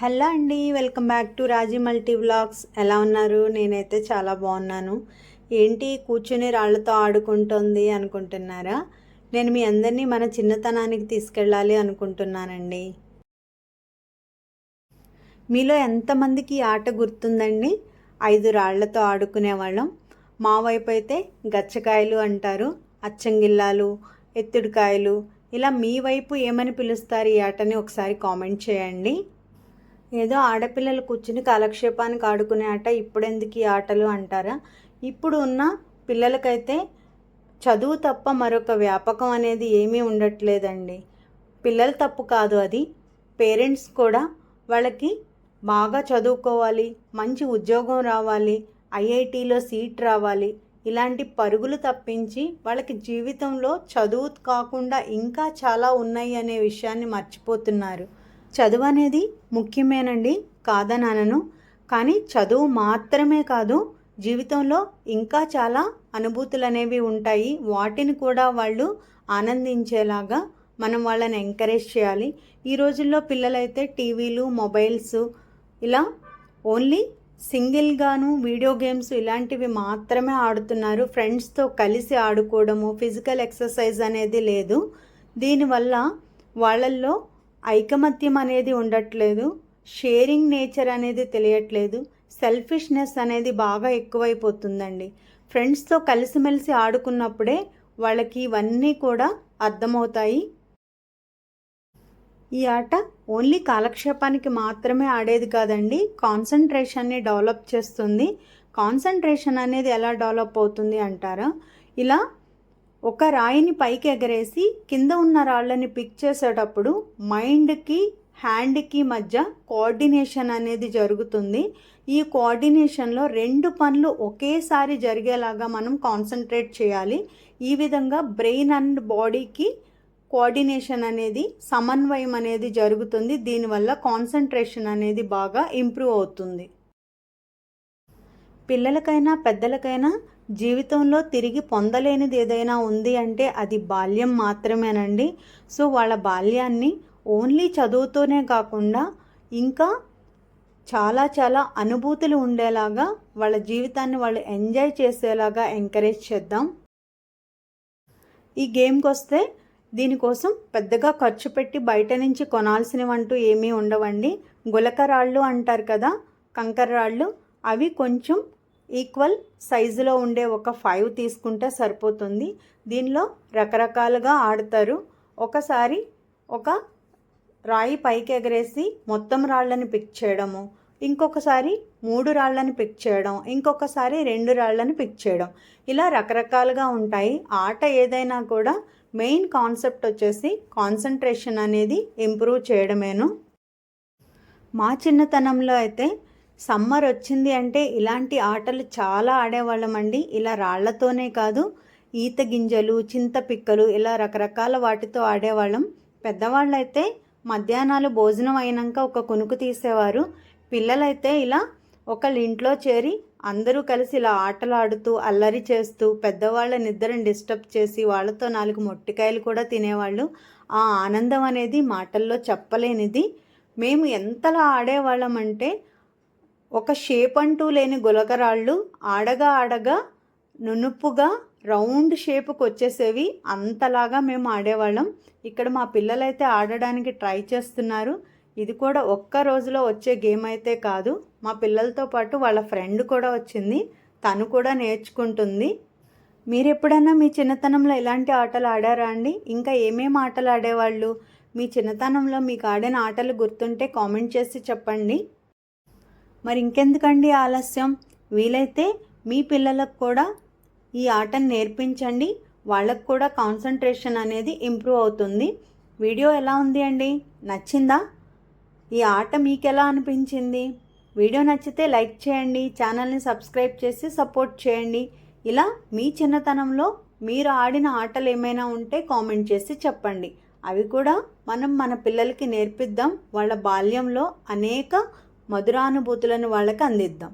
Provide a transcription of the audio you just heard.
Hello అండి welcome back to Raji multi vlogs. ఎలా ఉన్నారు? నేనైతే చాలా బాగున్నాను. ఏంటి? కూర్చుని రాళ్ళతో ఆడుకుంటుంది అనుకుంటున్నారా? నేను మీ అందరినీ మన చిన్నతనానికి తీసుకెళ్ళాలి అనుకుంటున్నానండి. మీలో ఎంతమందికి ఈ ఆట గుర్తుందండి? ఐదు రాళ్ళతో ఆడుకునేవాళ్ళం. మా వైపు అయితే గచ్చకాయలు అంటారు అచ్చంగిల్లాలు ఎత్తుడుకాయలు. ఇలా మీ వైపు ఏమని పిలుస్తారు ఈ ఆటని ఒకసారి కామెంట్ చేయండి. ఏదో ఆడపిల్లలు కూర్చుని కాలక్షేపానికి ఆడుకునే ఆట ఇప్పుడెందుకు ఈ ఆటలు అంటారా? ఇప్పుడు ఉన్న పిల్లలకైతే చదువు తప్ప మరొక వ్యాపకం అనేది ఏమీ ఉండట్లేదండి. పిల్లల తప్పు కాదు అది. పేరెంట్స్ కూడా వాళ్ళకి బాగా చదువుకోవాలి మంచి ఉద్యోగం రావాలి ఐఐటిలో సీట్ రావాలి ఇలాంటి పరుగులు తప్పించి వాళ్ళకి జీవితంలో చదువు కాకుండా ఇంకా చాలా ఉన్నాయి అనే విషయాన్ని మర్చిపోతున్నారు. చదువు అనేది ముఖ్యమేనండి కాదనను కానీ చదువు మాత్రమే కాదు జీవితంలో ఇంకా చాలా అనుభూతులు అనేవి ఉంటాయి. వాటిని కూడా వాళ్ళు ఆనందించేలాగా మనం వాళ్ళని ఎంకరేజ్ చేయాలి. ఈ రోజుల్లో పిల్లలైతే టీవీలు మొబైల్స్ ఇలా ఓన్లీ సింగిల్గాను వీడియో గేమ్స్ ఇలాంటివి మాత్రమే ఆడుతున్నారు. ఫ్రెండ్స్తో కలిసి ఆడుకోవడము ఫిజికల్ ఎక్సర్సైజ్ అనేది లేదు. దీనివల్ల వాళ్ళల్లో ఐకమత్యం అనేది ఉండట్లేదు. షేరింగ్ నేచర్ అనేది తెలియట్లేదు. సెల్ఫిష్నెస్ అనేది బాగా ఎక్కువైపోతుందండి. ఫ్రెండ్స్తో కలిసిమెలిసి ఆడుకున్నప్పుడే వాళ్ళకి ఇవన్నీ కూడా అర్థమవుతాయి. ఈ ఆట ఓన్లీ కాలక్షేపానికి మాత్రమే ఆడేది కాదండి. కాన్సన్ట్రేషన్ని డెవలప్ చేస్తుంది. కాన్సన్ట్రేషన్ అనేది ఎలా డెవలప్ అవుతుంది అంటారా? ఇలా ఒక రాయిని పైకి ఎగరేసి కింద ఉన్న రాళ్ళని పిక్ చేసేటప్పుడు మైండ్కి హ్యాండ్కి మధ్య కోఆర్డినేషన్ అనేది జరుగుతుంది. ఈ కోఆర్డినేషన్లో రెండు పనులు ఒకేసారి జరిగేలాగా మనం కాన్సన్ట్రేట్ చేయాలి. ఈ విధంగా బ్రెయిన్ అండ్ బాడీకి కోఆర్డినేషన్ అనేది సమన్వయం అనేది జరుగుతుంది. దీనివల్ల కాన్సన్ట్రేషన్ అనేది బాగా ఇంప్రూవ్ అవుతుంది. పిల్లలకైనా పెద్దలకైనా జీవితంలో తిరిగి పొందలేనిది ఏదైనా ఉంది అంటే అది బాల్యం మాత్రమేనండి. సో వాళ్ళ బాల్యాన్ని ఓన్లీ చదువుతూనే కాకుండా ఇంకా చాలా చాలా అనుభూతులు ఉండేలాగా వాళ్ళ జీవితాన్ని వాళ్ళు ఎంజాయ్ చేసేలాగా ఎంకరేజ్ చేద్దాం. ఈ గేమ్కి వస్తే దీనికోసం పెద్దగా ఖర్చు పెట్టి బయట నుంచి కొనాల్సినవంటూ ఏమీ ఉండవండి. గులకరాళ్ళు అంటారు కదా కంకర రాళ్ళు అవి కొంచెం ఈక్వల్ సైజులో ఉండే ఒక ఫైవ్ తీసుకుంటే సరిపోతుంది. దీనిలో రకరకాలుగా ఆడతారు. ఒకసారి ఒక రాయి పైకి ఎగరేసి మొత్తం రాళ్ళని పిక్ చేయడము. ఇంకొకసారి మూడు రాళ్ళని పిక్ చేయడం. ఇంకొకసారి రెండు రాళ్ళని పిక్ చేయడం. ఇలా రకరకాలుగా ఉంటాయి. ఆట ఏదైనా కూడా మెయిన్ కాన్సెప్ట్ వచ్చేసి కాన్సన్ట్రేషన్ అనేది ఇంప్రూవ్ చేయడమేను. మా చిన్నతనంలో అయితే సమ్మర్ వచ్చింది అంటే ఇలాంటి ఆటలు చాలా ఆడేవాళ్ళమండి. ఇలా రాళ్ళతోనే కాదు ఈత గింజలు చింతపిక్కలు ఇలా రకరకాల వాటితో ఆడేవాళ్ళం. పెద్దవాళ్ళైతే మధ్యాహ్నాలు భోజనం అయినాక ఒక కునుకు తీసేవారు. పిల్లలైతే ఇలా ఒకళ్ళ ఇంట్లో చేరి అందరూ కలిసి ఇలా ఆటలు ఆడుతూ అల్లరి చేస్తూ పెద్దవాళ్ళ నిద్రని డిస్టర్బ్ చేసి వాళ్ళతో నాలుగు మొట్టికాయలు కూడా తినేవాళ్ళు. ఆ ఆనందం అనేది మాటల్లో చెప్పలేనిది. మేము ఎంతలా ఆడేవాళ్ళమంటే అంటే ఒక షేప్ అంటూ లేని గులకరాళ్ళు ఆడగా ఆడగా నునుపుగా రౌండ్ షేప్కి వచ్చేసేవి. అంతలాగా మేము ఆడేవాళ్ళం. ఇక్కడ మా పిల్లలైతే ఆడడానికి ట్రై చేస్తున్నారు. ఇది కూడా ఒక్క రోజులో వచ్చే గేమ్ అయితే కాదు. మా పిల్లలతో పాటు వాళ్ళ ఫ్రెండ్ కూడా వచ్చింది. తను కూడా నేర్చుకుంటుంది. మీరు ఎప్పుడైనా మీ చిన్నతనంలో ఎలాంటి ఆటలు ఆడారా అండి? ఇంకా ఏమేమి ఆటలు ఆడేవాళ్ళు? మీ చిన్నతనంలో మీకు ఆడిన ఆటలు గుర్తుంటే కామెంట్ చేసి చెప్పండి. మరి ఇంకెందుకండి ఆలస్యం? వీలైతే మీ పిల్లలకు కూడా ఈ ఆటను నేర్పించండి. వాళ్ళకు కూడా కాన్సన్ట్రేషన్ అనేది ఇంప్రూవ్ అవుతుంది. వీడియో ఎలా ఉంది అండి? నచ్చిందా? ఈ ఆట మీకు ఎలా అనిపించింది? వీడియో నచ్చితే లైక్ చేయండి ఛానల్ని సబ్స్క్రైబ్ చేసి సపోర్ట్ చేయండి. ఇలా మీ చిన్నతనంలో మీరు ఆడిన ఆటలు ఏమైనా ఉంటే కామెంట్ చేసి చెప్పండి. అవి కూడా మనం మన పిల్లలకి నేర్పిద్దాం. వాళ్ళ బాల్యంలో అనేక మధురానుభూతులను వాళ్ళకి అందిద్దాం.